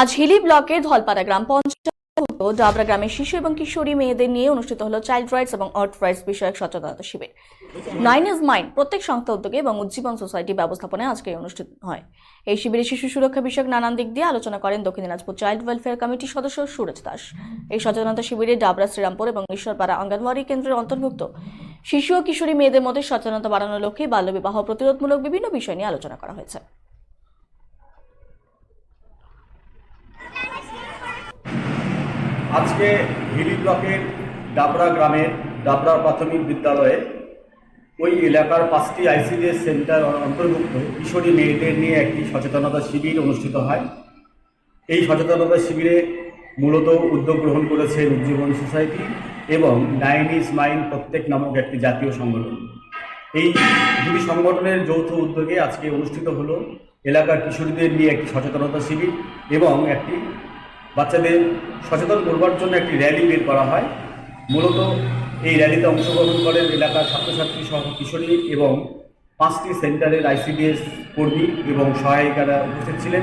আজ হিলি ব্লকের ধলপাড়া গ্রাম পঞ্চায়েত ডাবরা গ্রামের শিশু এবং কিশোরী মেয়েদের নিয়ে অনুষ্ঠিত হলো চাইল্ড রাইটস এবং আর্থ রাইটস বিষয়ক সচেতনতা শিবির। নাইন ইজ মাইন্ড, প্রত্যেক সংস্থা উদ্যোগে এবং উজ্জীবন সোসাইটি ব্যবস্থাপনায় আজকে অনুষ্ঠিত হয়। এই শিবিরে শিশু সুরক্ষা বিষয়ক নানান দিক দিয়ে আলোচনা করেন দক্ষিণ দিনাজপুর চাইল্ড ওয়েলফেয়ার কমিটির সদস্য সুরজ দাস। এই সচেতনতা শিবিরে ডাবরা, শ্রীরামপুর এবং ঈশ্বরপাড়া অঙ্গনওয়াড়ি কেন্দ্রের অন্তর্ভুক্ত শিশু ও কিশোরী মেয়েদের মধ্যে সচেতনতা বাড়ানোর লক্ষ্যে বাল্যবিবাহ প্রতিরোধমূলক বিভিন্ন বিষয় নিয়ে আলোচনা করা হয়েছে। আজকে হিলি ব্লকের ডাবরা গ্রামের ডাবরা প্রাথমিক বিদ্যালয়ে ওই এলাকার পাঁচটি আইসিডিএস সেন্টার অন্তর্ভুক্ত কিশোরী মেয়েদের নিয়ে একটি সচেতনতা শিবির অনুষ্ঠিত হয়। এই সচেতনতা শিবিরে মূলত উদ্যোগ গ্রহণ করেছে উজ্জীবন সোসাইটি এবং নাইন ইজ মাইন প্রত্যেক নামক একটি জাতীয় সংগঠন। এই দুটি সংগঠনের যৌথ উদ্যোগে আজকে অনুষ্ঠিত হলো এলাকার কিশোরীদের নিয়ে একটি সচেতনতা শিবির এবং একটি বাচ্চাদের সচেতন করবার জন্য একটি র্যালি বের করা হয়। মূলত এই র্যালিতে অংশগ্রহণ করেন এলাকার ছাত্রছাত্রী সহ কিশোরী এবং পাঁচটি সেন্টারের আইসিডিএস কর্মী এবং সহায়িকারা উপস্থিত ছিলেন।